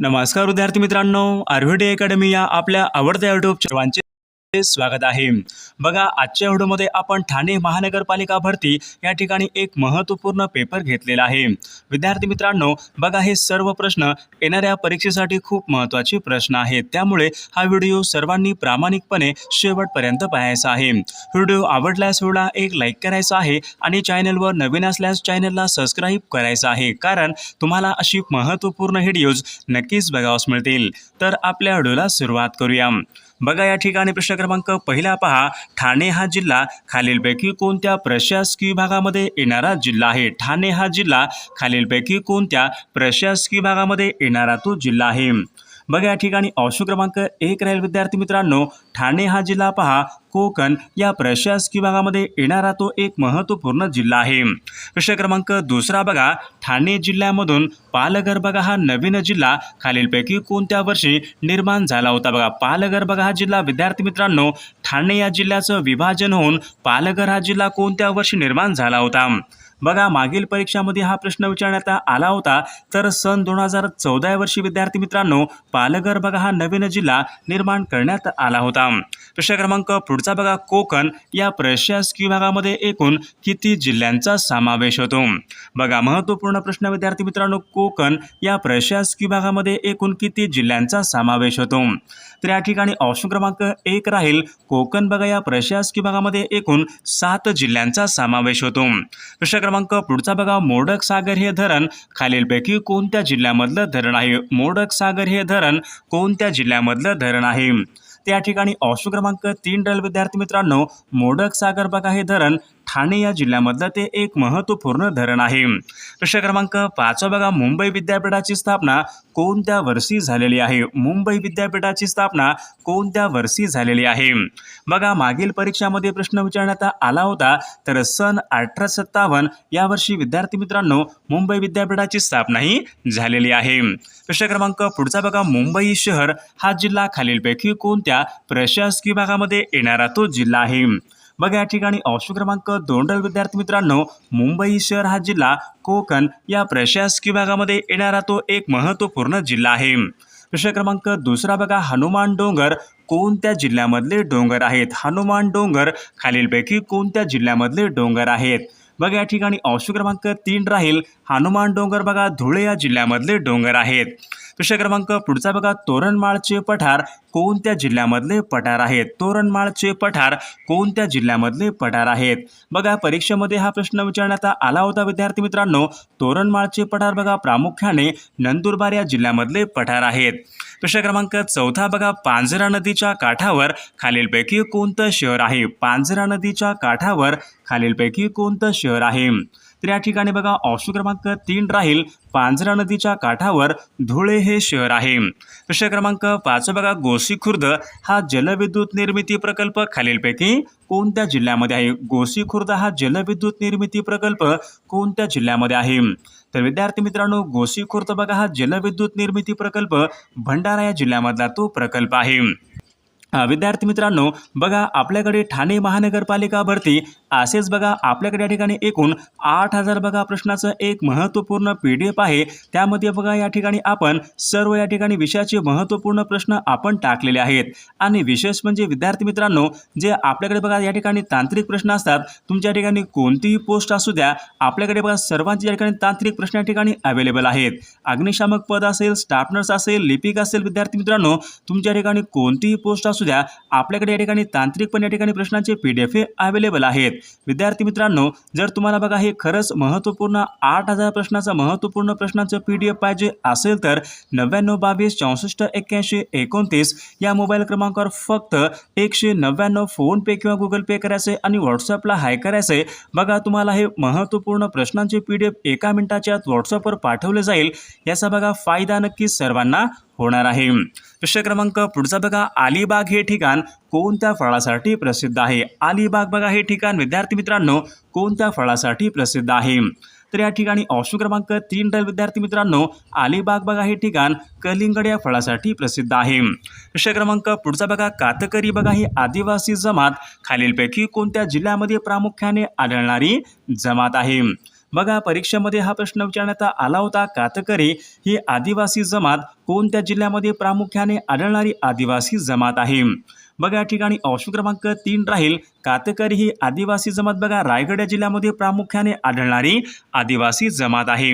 नमस्कार विद्यार्थी मित्रांनो आरव्हीडी अकॅडमी या आपल्या आवडत्या युट्यूब सर्वांचे स्वागत आहे. बघा आजच्या व्हिडिओमध्ये आपण ठाणे महानगरपालिका भरती या ठिकाणी एक महत्त्वपूर्ण पेपर घेतलेला आहे. विद्यार्थी मित्रांनो बघा हे सर्व प्रश्न येणाऱ्या परीक्षेसाठी खूप महत्त्वाचे प्रश्न आहेत. त्यामुळे हा व्हिडिओ सर्वांनी प्रामाणिकपणे शेवटपर्यंत पाहायचा आहे. व्हिडिओ आवडल्यास व्हिडिओला एक लाईक करायचा आहे आणि चॅनलवर नवीन असल्यास चॅनलला सबस्क्राईब करायचं आहे. कारण तुम्हाला अशी महत्त्वपूर्ण व्हिडिओज नक्कीच बघावस मिळतील. तर आपल्या व्हिडिओला सुरुवात करूया. बघा या ठिकाणी प्रश्न क्रमांक पहिला पहा. ठाणे हा जिल्हा खालीलपैकी कोणत्या प्रशासकीय विभागामध्ये येणारा जिल्हा आहे? ठाणे हा जिल्हा खालीलपैकी कोणत्या प्रशासकीय विभागामध्ये येणारा तो जिल्हा आहे? बघा या ठिकाणी ऑप्शन क्रमांक एक राहील. विद्यार्थी मित्रांनो ठाणे हा जिल्हा पहा. कोकण या प्रशासकीय भागामध्ये येणारा तो एक महत्त्वपूर्ण जिल्हा आहे. प्रश्न क्रमांक दुसरा बघा. ठाणे जिल्ह्यामधून पालघर बघा हा नवीन जिल्हा. खालीलपैकी कोणत्या वर्षी निर्माण झाला होता बघा. पालघर बघा हा जिल्हा. विद्यार्थी मित्रांनो ठाणे या जिल्ह्याचं विभाजन होऊन पालघर हा जिल्हा कोणत्या वर्षी निर्माण झाला होता? बघा मागील परीक्षामध्ये हा प्रश्न विचारण्यात आला होता. तर सन दोन हजार चौदा या वर्षी विद्यार्थी मित्रांनो पालघर बघा हा नवीन जिल्हा निर्माण करण्यात आला होता. प्रश्न क्रमांक पुढचा बघा कोकण. या प्रशासकीय भागामध्ये एकूण किती जिल्ह्यांचा समावेश होतो? बघा महत्त्वपूर्ण प्रश्न विद्यार्थी मित्रांनो कोकण. या प्रशासकीय भागामध्ये एकूण किती जिल्ह्यांचा समावेश होतो? तर या ठिकाणी ऑप्शन क्रमांक एक राहील. कोकण बघा या प्रशासकीय भागामध्ये एकूण सात जिल्ह्यांचा समावेश होतो. प्रश्न क्रमांक पुढचा बघा मोडक सागर हे धरण. खालीलपैकी कोणत्या जिल्ह्यामधलं धरण आहे? मोडक सागर हे धरण कोणत्या जिल्ह्यामधलं धरण आहे? त्या ठिकाणी ऑप्शन क्रमांक तीन डल विद्यार्थी मित्रांनो मोडक सागर बघा हे धरण. ठाणे या जिल्ह्यामधलं ते एक महत्त्वपूर्ण धरण आहे. प्रश्न क्रमांक पाचवा बघा मुंबई विद्यापीठाची स्थापना कोणत्या वर्षी झालेली आहे? मुंबई विद्यापीठाची स्थापना कोणत्या वर्षी झालेली आहे? बघा मागील परीक्षामध्ये प्रश्न विचारण्यात आला होता तर सन अठरा सत्तावन्न या वर्षी विद्यार्थी मित्रांनो मुंबई विद्यापीठाची स्थापना ही झालेली आहे. प्रश्न क्रमांक पुढचा बघा मुंबई शहर हा जिल्हा खालीलपैकी कोणत्या प्रशासकीय भागामध्ये येणारा तो जिल्हा आहे? बघा या ठिकाणी ऑप्शन क्रमांक दोन विद्यार्थी मित्रांनो मुंबई शहर हा जिल्हा कोकण या प्रशासकीय भागामध्ये येणारा तो एक महत्त्वपूर्ण जिल्हा आहे. प्रश्न क्रमांक दुसरा बघा हनुमान डोंगर. कोणत्या जिल्ह्यामधले डोंगर आहेत? हनुमान डोंगर खालीलपैकी कोणत्या जिल्ह्यामधले डोंगर आहेत? बघा या ठिकाणी अंश क्रमांक तीन राहील. हनुमान डोंगर बघा धुळे या जिल्ह्यामधले डोंगर आहेत. प्रश्न क्रमांक पुढचा बघा तोरणमाळचे पठार कोणत्या जिल्ह्यामधले पठार आहेत? तोरणमाळचे पठार कोणत्या जिल्ह्यामधले पठार आहेत? बघा परीक्षेमध्ये हा प्रश्न विचारण्यात आला होता विद्यार्थी मित्रांनो. तोरणमाळचे पठार बघा प्रामुख्याने नंदुरबार या जिल्ह्यामधले पठार आहेत. प्रश्न क्रमांक चौथा बघा पांझरा नदीच्या काठावर खालीलपैकी कोणतं शहर आहे? पांझरा नदीच्या काठावर खालीलपैकी कोणतं शहर आहे? तर या ठिकाणी बघा ऑप्शन क्रमांक तीन राहील पांझरा नदीच्या काठावर धुळे हे शहर आहे. प्रश्न क्रमांक पाच बघा गोसी खुर्द हा जलविद्युत निर्मिती प्रकल्प खालीलपैकी कोणत्या जिल्ह्यामध्ये आहे? गोसी खुर्द हा जलविद्युत निर्मिती प्रकल्प कोणत्या जिल्ह्यामध्ये आहे? तर विद्यार्थी मित्रांनो गोसी खुर्द बघा हा जलविद्युत निर्मिती प्रकल्प भंडारा या जिल्ह्यामधला तो प्रकल्प आहे. विद्यार्थी मित्रांनो बघा आपल्याकडे ठाणे महानगरपालिका भरती असेच बघा आपल्याकडे या ठिकाणी एकूण आठ हजार बघा प्रश्नाचं एक महत्त्वपूर्ण पी डी एफ आहे. त्यामध्ये बघा या ठिकाणी आपण सर्व या ठिकाणी विषयाचे महत्त्वपूर्ण प्रश्न आपण टाकलेले आहेत. आणि विशेष म्हणजे विद्यार्थी मित्रांनो जे आपल्याकडे बघा या ठिकाणी तांत्रिक प्रश्न असतात तुमच्या ठिकाणी कोणतीही पोस्ट असू द्या आपल्याकडे बघा सर्वांचे या ठिकाणी तांत्रिक प्रश्न या ठिकाणी अवेलेबल आहेत. अग्निशामक पद असेल स्टाफनर्स असेल लिपिक असेल विद्यार्थी मित्रांनो तुमच्या ठिकाणी कोणतीही पोस्ट असू द्या आपल्याकडे या ठिकाणी तांत्रिक पण या ठिकाणी प्रश्नांचे पी डी एफ हे अवेलेबल आहेत. विद्यार्थी मित्रांनो जर तुम्हाला बघा हे खरंच महत्त्वपूर्ण आठ हजार प्रश्नाचं महत्त्वपूर्ण प्रश्नाचं पी डी एफ पाहिजे असेल तर नव्याण्णव बावीस चौसष्ट एक्क्याऐंशी एकोणतीस या मोबाईल क्रमांकावर फक्त एकशे नव्याण्णव फोनपे किंवा गुगल पे करायचे आणि व्हॉट्सअपला हाय करायचे. बघा तुम्हाला हे महत्त्वपूर्ण प्रश्नांचे पी डी एफ एका मिनिटाच्या आत व्हॉट्सअपवर पाठवले जाईल. याचा बघा फायदा नक्कीच सर्वांना होणार आहे. प्रश्न क्रमांक पुढचा बघा. अलिबाग हे ठिकाण कोणत्या फळासाठी प्रसिद्ध आहे? अलिबाग बघा हे ठिकाण. विद्यार्थी मित्रांनो कोणत्या फळासाठी प्रसिद्ध आहे? तर या ठिकाणी ऑप्शन क्रमांक तीन डल विद्यार्थी मित्रांनो अलिबाग बघा हे ठिकाण कलिंगड या फळासाठी प्रसिद्ध आहे. प्रश्न क्रमांक पुढचा बघा. कातकरी बघा ही आदिवासी जमात. खालीलपैकी कोणत्या जिल्ह्यामध्ये प्रामुख्याने आढळणारी जमात आहे? बघा परीक्षेमध्ये हा प्रश्न विचारण्यात आला होता कातकरी. ही आदिवासी जमात कोणत्या जिल्ह्यामध्ये प्रामुख्याने आढळणारी आदिवासी जमात आहे? बघा या ठिकाणी ऑप्शन क्रमांक तीन राहील. कातकरी ही आदिवासी जमात बघा रायगड या जिल्ह्यामध्ये प्रामुख्याने आढळणारी आदिवासी जमात आहे.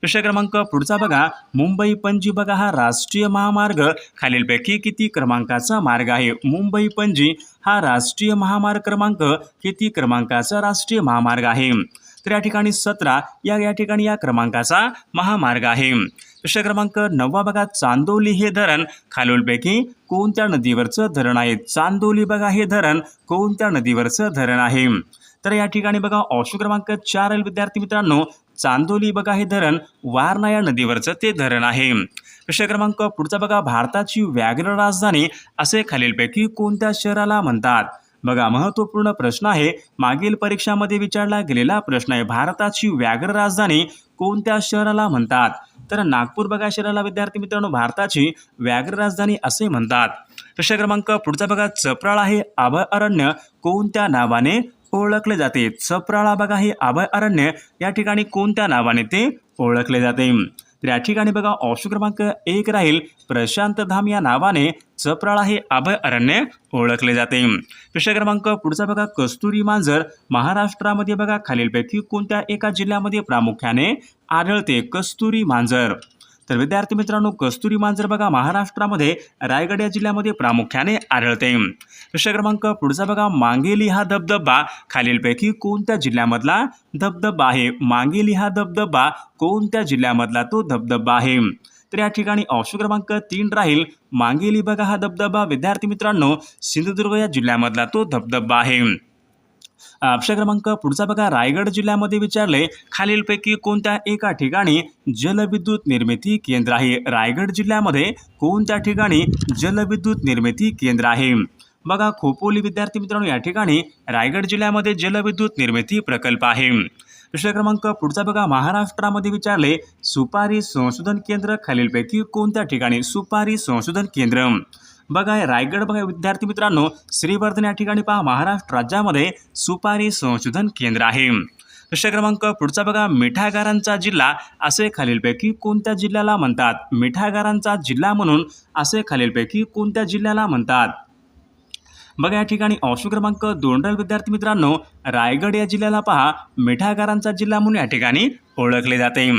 प्रश्न क्रमांक पुढचा बघा. मुंबई पणजी बघा हा राष्ट्रीय महामार्ग. खालीलपैकी किती क्रमांकाचा मार्ग आहे? मुंबई पणजी हा राष्ट्रीय महामार्ग क्रमांक किती क्रमांकाचा राष्ट्रीय महामार्ग आहे? तर या ठिकाणी सतरा या या ठिकाणी या क्रमांकाचा महामार्ग आहे. प्रश्न क्रमांक नववा बघा चांदोली हे धरण खालीलपैकी कोणत्या नदीवरचं धरण आहे? चांदोली बघा हे धरण कोणत्या नदीवरचं धरण आहे? तर या ठिकाणी बघा ऑप्शन क्रमांक चार आहे विद्यार्थी मित्रांनो. चांदोली बघा हे धरण वारणा या नदीवरचं ते धरण आहे. प्रश्न क्रमांक पुढचा बघा भारताची व्याघ्र राजधानी असे खालीलपैकी कोणत्या शहराला म्हणतात? बघा महत्त्वपूर्ण प्रश्न आहे. मागील परीक्षामध्ये विचारला गेलेला प्रश्न आहे. भारताची व्याघ्र राजधानी कोणत्या शहराला म्हणतात? तर नागपूर बघा शहराला विद्यार्थी मित्रांनो भारताची व्याघ्र राजधानी असे म्हणतात. प्रश्न क्रमांक पुढचा बघा. चपराळ हे अभयारण्य कोणत्या नावाने ओळखले जाते? चपराळा बघा हे अभयारण्य या ठिकाणी कोणत्या नावाने ते ओळखले जाते? तर या ठिकाणी बघा ऑप्शन क्रमांक एक राहील. प्रशांत धाम या नावाने चपराळा हे अभय अरण्य ओळखले जाते. प्रश्न क्रमांक पुढचा बघा कस्तुरी मांजर महाराष्ट्रामध्ये बघा खालीलपैकी कोणत्या एका जिल्ह्यामध्ये प्रामुख्याने आढळते? कस्तुरी मांजर. तर विद्यार्थी मित्रांनो कस्तुरी मांजर बघा महाराष्ट्रामध्ये रायगड या जिल्ह्यामध्ये प्रामुख्याने आढळते. प्रश्न क्रमांक पुढचा बघा मांगेली हा धबधबा खालीलपैकी कोणत्या जिल्ह्यामधला धबधबा आहे? मांगेली हा धबधबा कोणत्या जिल्ह्यामधला तो धबधबा आहे? तर या ठिकाणी ऑप्शन क्रमांक तीन राहील. मांगेली बघा हा धबधबा. विद्यार्थी मित्रांनो सिंधुदुर्ग या जिल्ह्यामधला तो धबधबा आहे. अक्षय क्रमांक पुढचा बघा. रायगड जिल्ह्यामध्ये विचारले खालीलपैकी कोणत्या एका ठिकाणी जलविद्युत निर्मिती केंद्र आहे? रायगड जिल्ह्यामध्ये कोणत्या ठिकाणी जलविद्युत निर्मिती केंद्र आहे? बघा खोपोली विद्यार्थी मित्रांनो या ठिकाणी रायगड जिल्ह्यामध्ये जलविद्युत निर्मिती प्रकल्प आहे. प्रश्न क्रमांक पुढचा बघा. महाराष्ट्रामध्ये विचारले सुपारी संशोधन केंद्र खालीलपैकी कोणत्या ठिकाणी? सुपारी संशोधन केंद्र. बघा रायगड बघा विद्यार्थी मित्रांनो श्रीवर्धन या ठिकाणी पहा महाराष्ट्र राज्यामध्ये सुपारी संशोधन केंद्र आहे. प्रश्न क्रमांक पुढचा बघा मिठागारांचा जिल्हा असे खालीलपैकी कोणत्या जिल्ह्याला म्हणतात? मिठागारांचा जिल्हा म्हणून असे खालीलपैकी कोणत्या जिल्ह्याला म्हणतात? बघा या ठिकाणी ऑप्शन क्रमांक दोन विद्यार्थी मित्रांनो रायगड या जिल्ह्याला पहा मिठागारांचा जिल्हा म्हणून या ठिकाणी ओळखले जाते.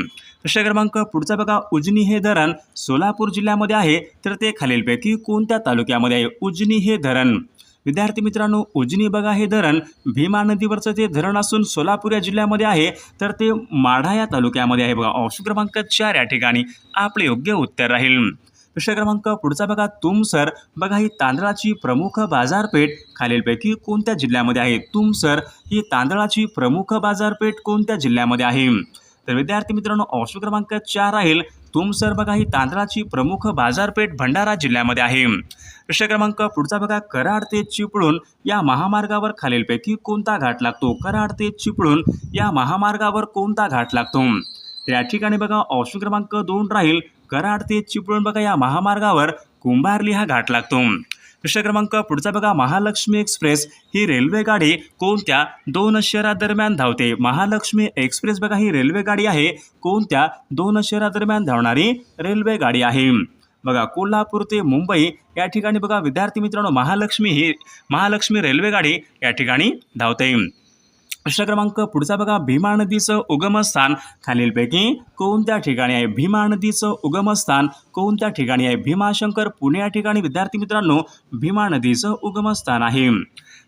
प्रश्न क्रमांक पुढचा बघा उजनी हे धरण सोलापूर जिल्ह्यामध्ये आहे. तर ते खालीलपैकी कोणत्या तालुक्यामध्ये आहे? उजनी हे धरण. विद्यार्थी मित्रांनो उजनी बघा हे धरण. भीमा नदीवरचं ते धरण असून सोलापूर या जिल्ह्यामध्ये आहे. तर ते माढा या तालुक्यामध्ये आहे बघा. ऑप्शन क्रमांक चार या ठिकाणी आपले योग्य उत्तर राहील. विषय क्रमांक पुढचा बघा तुमसर. बघा ही तांदळाची प्रमुख बाजारपेठ खालीलपैकी कोणत्या जिल्ह्यामध्ये आहे? तुमसर. ही तांदळाची प्रमुख बाजारपेठ कोणत्या जिल्ह्यामध्ये आहे? तर विद्यार्थी मित्रांनो ऑप्शन क्रमांक चार राहील. तुमसर बघा ही तांदळाची प्रमुख बाजारपेठ भंडारा जिल्ह्यामध्ये आहे. प्रश्न क्रमांक पुढचा बघा कराड ते चिपळूण या महामार्गावर खालीलपैकी कोणता घाट लागतो? कराड ते चिपळूण या महामार्गावर कोणता घाट लागतो? या ठिकाणी बघा ऑप्शन क्रमांक दोन राहील. कराड ते चिपळूण बघा या महामार्गावर कुंभारली हा घाट लागतो. प्रश्न क्रमांक पुढचा बघा महालक्ष्मी एक्सप्रेस. ही रेल्वे गाडी कोणत्या दोन शहरादरम्यान धावते? महालक्ष्मी एक्सप्रेस बघा ही रेल्वे गाडी आहे. कोणत्या दोन शहरादरम्यान धावणारी रेल्वे गाडी आहे? बघा कोल्हापूर ते मुंबई या ठिकाणी बघा विद्यार्थी मित्रांनो महालक्ष्मी ही महालक्ष्मी रेल्वे गाडी या ठिकाणी धावते. प्रश्न क्रमांक पुढचा बघा. भीमा नदीचं उगमस्थान खालीलपैकी कोणत्या ठिकाणी आहे? भीमा नदीचं उगमस्थान कोणत्या ठिकाणी आहे? भीमाशंकर पुणे या ठिकाणी. विद्यार्थी मित्रांनो भीमा नदीचं उगमस्थान आहे.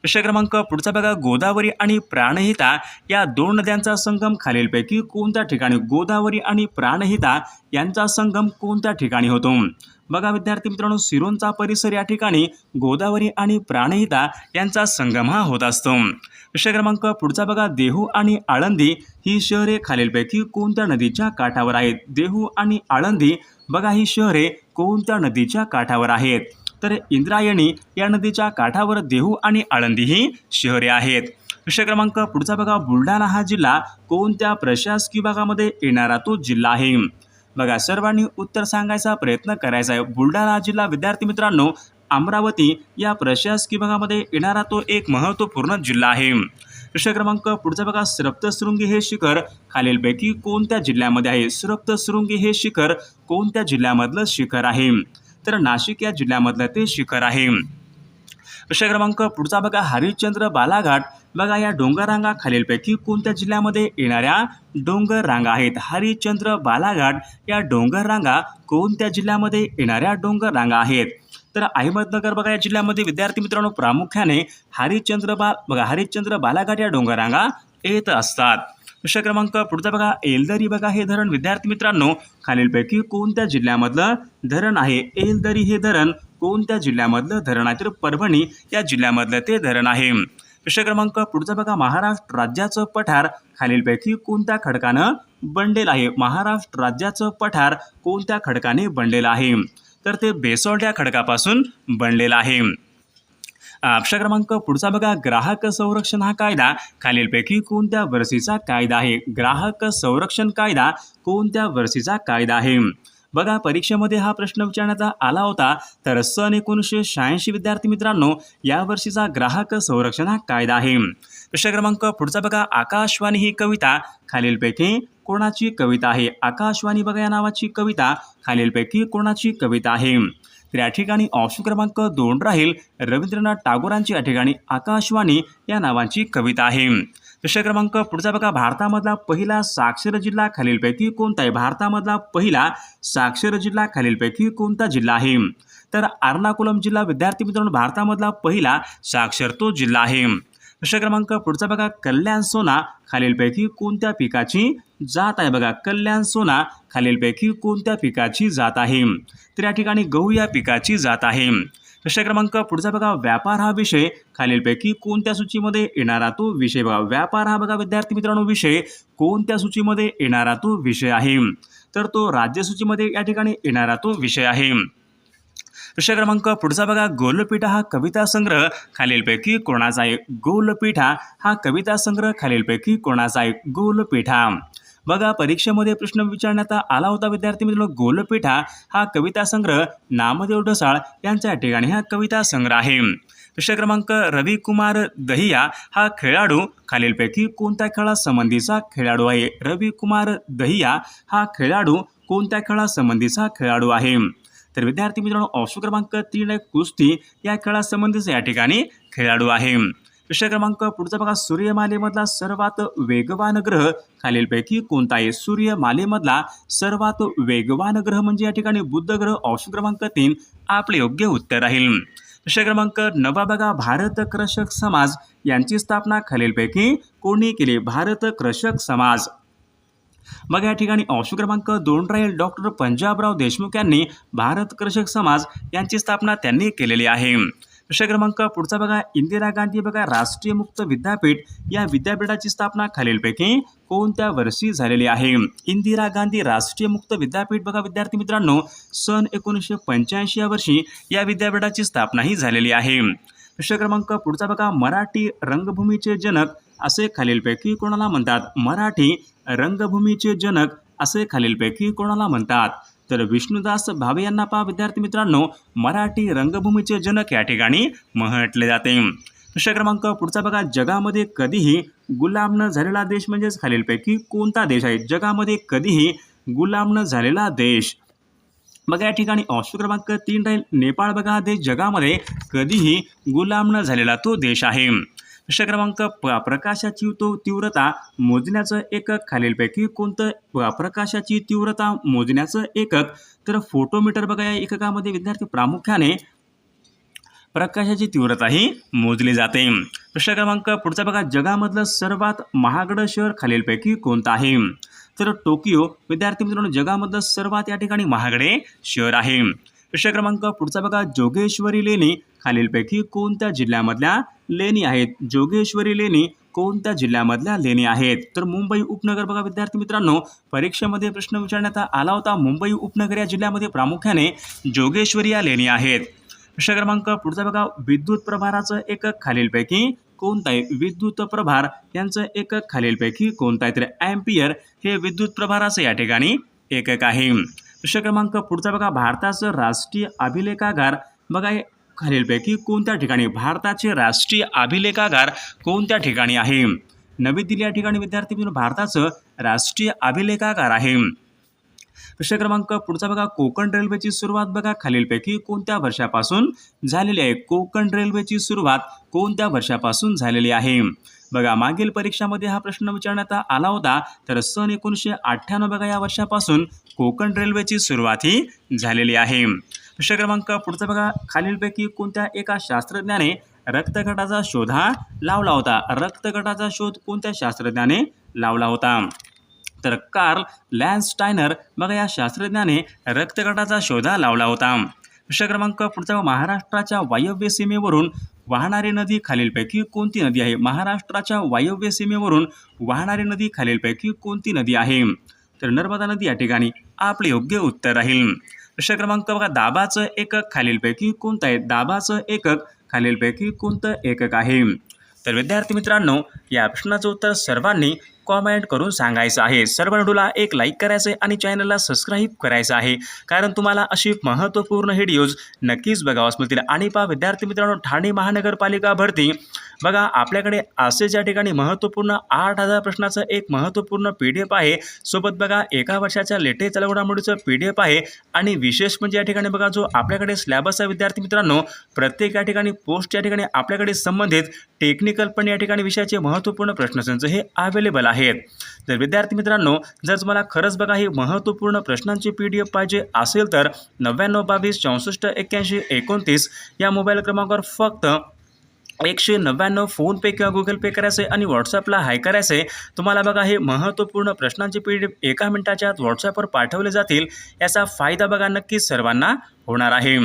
प्रश्न क्रमांक पुढचा बघा. गोदावरी आणि प्राणहिता या दोन नद्यांचा संगम खालीलपैकी कोणत्या ठिकाणी? गोदावरी आणि प्राणहिता यांचा संगम कोणत्या ठिकाणी होतो? बघा विद्यार्थी मित्रांनो सिरोंचा परिसर या ठिकाणी गोदावरी आणि प्राणहिता यांचा संगम हा होत असतो. विषय क्रमांक पुढचा बघा देहू आणि आळंदी ही शहरे खालीलपैकी कोणत्या नदीच्या काठावर आहेत? देहू आणि आळंदी बघा ही शहरे कोणत्या नदीच्या काठावर आहेत? तर इंद्रायणी या नदीच्या काठावर देहू आणि आळंदी ही शहरे आहेत. विषय क्रमांक पुढचा बघा बुलढाणा हा जिल्हा कोणत्या प्रशासकीय भागामध्ये येणारा तो जिल्हा आहे? बघा सर्वांनी उत्तर सांगायचा प्रयत्न करायचा आहे. बुलढाणा जिल्हा विद्यार्थी मित्रांनो अमरावती या प्रशासकीय भागामध्ये येणारा तो एक महत्त्वपूर्ण जिल्हा आहे. प्रश्न क्रमांक पुढचा बघा सप्तशृंगी हे शिखर खालीलपैकी कोणत्या जिल्ह्यामध्ये आहे? सप्तशृंगी हे शिखर कोणत्या जिल्ह्यामधलं शिखर आहे? तर नाशिक या जिल्ह्यामधलं ते शिखर आहे. प्रश्न क्रमांक पुढचा बघा. हरिश्चंद्र बालाघाट. बघा या डोंगर रांगा खालीलपैकी कोणत्या जिल्ह्यामध्ये येणाऱ्या डोंगर रांगा आहेत? हरिश्चंद्र बालाघाट या डोंगर रांगा कोणत्या जिल्ह्यामध्ये येणाऱ्या डोंगर रांगा आहेत? तर अहमदनगर बघा या जिल्ह्यामध्ये विद्यार्थी मित्रांनो प्रामुख्याने हरिश्चंद्र बा बघा हरिश्चंद्र बालाघाट या डोंगर रांगा येत असतात. प्रश्न क्रमांक पुढचा बघा. एलदरी बघा हे धरण. विद्यार्थी मित्रांनो खालीलपैकी कोणत्या जिल्ह्यामधलं धरण आहे? एलदरी हे धरण कोणत्या जिल्ह्यामधलं धरण आहे? तर परभणी या जिल्ह्यामधलं ते धरण आहे. प्रश्न क्रमांक पुढचा बघा. महाराष्ट्र राज्याचं पठार. खालीलपैकी कोणत्या खडकानं बनलेलं आहे? महाराष्ट्र राज्याचं पठार कोणत्या खडकाने बनलेलं आहे? तर ते बेसॉल्ट या खडकापासून बनलेलं आहे. प्रश्न क्रमांक पुढचा बघा. ग्राहक संरक्षण हा कायदा. खालीलपैकी कोणत्या वर्षीचा कायदा आहे? ग्राहक संरक्षण कायदा कोणत्या वर्षीचा कायदा आहे? बघा परीक्षेमध्ये हा प्रश्न विचारण्यात आला होता तर सन एकोणीसशे शहाऐंशी विद्यार्थी मित्रांनो या वर्षीचा ग्राहक संरक्षण हा कायदा आहे. प्रश्न क्रमांक पुढचा बघा आकाशवाणी ही कविता खालीलपैकी कोणाची कविता आहे? आकाशवाणी बघा या नावाची कविता खालीलपैकी कोणाची कविता आहे? तर या ठिकाणी ऑप्शन क्रमांक दोन राहील रवींद्रनाथ टागोरांची या ठिकाणी आकाशवाणी या नावाची कविता आहे. प्रश्न क्रमांक पुढचा बघा. भारतामधला पहिला साक्षर जिल्हा खालीलपैकी कोणता आहे? भारतामधला पहिला साक्षर जिल्हा खालीलपैकी कोणता जिल्हा आहे? तर अर्नाकुलम जिल्हा विद्यार्थी मित्रांनो भारतामधला पहिला साक्षर तो जिल्हा आहे. प्रश्न क्रमांक पुढचा बघा. कल्याण सोना खालीलपैकी कोणत्या पिकाची जात आहे? बघा कल्याण सोना खालीलपैकी कोणत्या पिकाची जात आहे? तर या ठिकाणी गहू या पिकाची जात आहे. प्रश्न क्रमांक पुढचा बघा व्यापार हा विषय. खालीलपैकी कोणत्या सूचीमध्ये येणारा तो विषय बघा. व्यापार हा बघा विद्यार्थी मित्रांनो विषय. कोणत्या सूचीमध्ये येणारा तो विषय आहे? तर तो राज्य सूचीमध्ये या ठिकाणी येणारा तो विषय आहे. प्रश्न क्रमांक पुढचा बघा गोलपीठा हा कविता संग्रह. खालीलपैकी कोणाचा आहे? गोलपीठा हा कविता संग्रह. खालीलपैकी कोणाचा आहे? गोलपीठा बघा परीक्षेमध्ये प्रश्न विचारण्यात आला होता विद्यार्थी मित्रांनो गोलपीठा हा कविता संग्रह नामदेव ढसाळ यांच्या ठिकाणी हा कविता संग्रह आहे. प्रश्न क्रमांक रविकुमार दहिया हा खेळाडू खालीलपैकी कोणत्या खेळासंबंधीचा खेळाडू आहे? रविकुमार दहिया हा खेळाडू कोणत्या खेळासंबंधीचा खेळाडू आहे? तर विद्यार्थी मित्रांनो ऑप्शन क्रमांक तीन कुस्ती. या खेळासंबंधीचा या ठिकाणी खेळाडू आहे. प्रश्न क्रमांक पुढचा बघा सूर्यमालेमधला सर्वात वेगवान ग्रह. खालीलपैकी कोणता आहे सूर्यमालेमधला सर्वात वेगवान ग्रह म्हणजे या ठिकाणी बुद्ध ग्रह ऑप्शन क्रमांक तीन आपले योग्य उत्तर राहील. प्रश्न क्रमांक नवा बघा भारत कृषक समाज. यांची स्थापना खालीलपैकी कोणी केली? भारत कृषक समाज. मग या ठिकाणी ऑप्शन क्रमांक दोन राहील. डॉक्टर पंजाबराव देशमुख यांनी भारत कृषक समाज यांची स्थापना त्यांनी केलेली आहे. प्रश्न क्रमांक पुढचा बघा. इंदिरा गांधी बघा राष्ट्रीय मुक्त विद्यापीठ या विद्यापीठाची स्थापना खालीलपैकी कोणत्या वर्षी झालेली आहे? इंदिरा गांधी राष्ट्रीय मुक्त विद्यापीठ बघा विद्यार्थी मित्रांनो सन एकोणीसशे पंच्याऐंशी या वर्षी या विद्यापीठाची स्थापना ही झालेली आहे. प्रश्न क्रमांक पुढचा बघा. मराठी रंगभूमीचे जनक असे खालीलपैकी कोणाला म्हणतात? मराठी रंगभूमीचे जनक असे खालीलपैकी कोणाला म्हणतात? तर विष्णुदास भावे यांना पहा विद्यार्थी मित्रांनो मराठी रंगभूमीचे जनक या ठिकाणी म्हटले जाते. प्रश्न क्रमांक पुढचा बघा जगामध्ये कधीही गुलाम न झालेला देश म्हणजेच खालीलपैकी कोणता देश आहे? जगामध्ये कधीही गुलाम न झालेला देश. बघा या ठिकाणी ऑप्शन क्रमांक तीन राहील. नेपाळ बघा हा देश जगामध्ये कधीही गुलाम न झालेला तो देश आहे. प्रश्न क्रमांक प प्रकाशाची तो तीव्रता मोजण्याचं एकक खालीलपैकी कोणतं प- प्रकाशाची तीव्रता मोजण्याचं एकक? तर फोटोमीटर बघा या एककामध्ये विद्यार्थी प्रामुख्याने प्रकाशाची तीव्रता ही मोजली जाते. प्रश्न क्रमांक पुढचा बघा जगामधलं सर्वात महागडं शहर खालीलपैकी कोणतं आहे? तर टोकियो विद्यार्थी मित्रांनो जगामधलं सर्वात या ठिकाणी महागडे शहर आहे. प्रश्न क्रमांक पुढचा बघा जोगेश्वरी लेणी खालीलपैकी कोणत्या जिल्ह्यामधल्या लेणी आहेत. जोगेश्वरी लेणी कोणत्या जिल्ह्यामधल्या लेणी आहेत? तर मुंबई उपनगर बघा विद्यार्थी मित्रांनो परीक्षेमध्ये प्रश्न विचारण्यात आला होता. मुंबई उपनगर या जिल्ह्यामध्ये प्रामुख्याने जोगेश्वरी या लेणी आहेत. प्रश्न क्रमांक पुढचा बघा. विद्युत प्रभाराचं एकक खालीलपैकी कोणता आहे? विद्युत प्रभार यांचं एकक खालीलपैकी कोणता आहे? तर अँपियर हे विद्युत प्रभाराचं या ठिकाणी एकक आहे. प्रश्न क्रमांक पुढचा बघा. भारताचं राष्ट्रीय अभिलेखागार बघा हे खालीलपैकी कोणत्या ठिकाणी भारताचे राष्ट्रीय अभिलेखागार कोणत्या ठिकाणी आहे? नवी दिल्ली या ठिकाणी विद्यार्थी मित्र भारताचं राष्ट्रीय अभिलेखागार आहे. प्रश्न क्रमांक पुढचा बघा. कोकण रेल्वेची सुरुवात बघा. खालीलपैकी कोणत्या वर्षापासून झालेली आहे? कोकण रेल्वेची सुरुवात कोणत्या वर्षापासून झालेली आहे? बघा मागील परीक्षामध्ये हा प्रश्न विचारण्यात आला होता. तर सन एकोणीसशे अठ्ठ्याण्णव बघा या वर्षापासून कोकण रेल्वेची सुरुवात ही झालेली आहे. प्रश्न क्रमांक पुढचा बघा. खालीलपैकी कोणत्या एका शास्त्रज्ञाने रक्तगटाचा शोध हा लावला होता? रक्तगटाचा शोध कोणत्या शास्त्रज्ञाने लावला होता? तर कार्ल लॅन्स्टायनर बघा या शास्त्रज्ञाने रक्तगटाचा शोधा लावला होता. प्रश्न क्रमांक पुढचा महाराष्ट्राच्या वायव्य सीमेवरून वाहणारी नदी खालीलपैकी कोणती नदी आहे? महाराष्ट्राच्या वायव्य सीमेवरून वाहणारी नदी खालीलपैकी कोणती नदी आहे? तर नर्मदा नदी या ठिकाणी आपले योग्य उत्तर राहील. प्रश्न क्रमांक बघा दाबाचं एकक खालीलपैकी कोणतं आहे? दाबाचं एकक खालीलपैकी कोणतं एकक आहे? तर विद्यार्थी मित्रांनो या प्रश्नाचं उत्तर सर्वांनी कॉमेंट करून सांगायचं आहे. सर्व व्हिडिओला एक लाईक करायचं आहे आणि चॅनलला सबस्क्राईब करायचं आहे. कारण तुम्हाला अशी महत्त्वपूर्ण व्हिडिओज नक्कीच बघावास मिळतील. आणि पहा विद्यार्थी मित्रांनो ठाणे महानगरपालिका भरती बघा आपल्याकडे असेच या ठिकाणी महत्त्वपूर्ण आठ हजार प्रश्नाचं एक महत्त्वपूर्ण पी डी एफ आहे सोबत बघा एका वर्षाच्या लेटेस्ट घडामोडीचं पी डी एफ आहे. आणि विशेष म्हणजे या ठिकाणी बघा जो आपल्याकडे स्लॅबस आहे विद्यार्थी मित्रांनो प्रत्येक या ठिकाणी पोस्ट या ठिकाणी आपल्याकडे संबंधित टेक्निकल पण या ठिकाणी विषयाचे महत्त्वपूर्ण प्रश्नसंच हे अवेलेबल आहेत. तर विद्यार्थी मित्रांनो जर तुम्हाला खरंच बघा हे महत्त्वपूर्ण प्रश्नांची पी डी एफ पाहिजे असेल तर नव्याण्णव बावीस चौसष्ट एक्क्याऐंशी एकोणतीस या मोबाईल क्रमांकावर फक्त एकशे नव्याण्णव फोनपे किंवा गुगल पे करायचं आहे आणि व्हॉट्सअपला हाय करायचं आहे तुम्हाला बघा हे महत्त्वपूर्ण प्रश्नांची पी डी एका मिनिटाच्या आत व्हॉट्सअपवर पाठवले जातील याचा फायदा बघा नक्कीच सर्वांना होणार आहे.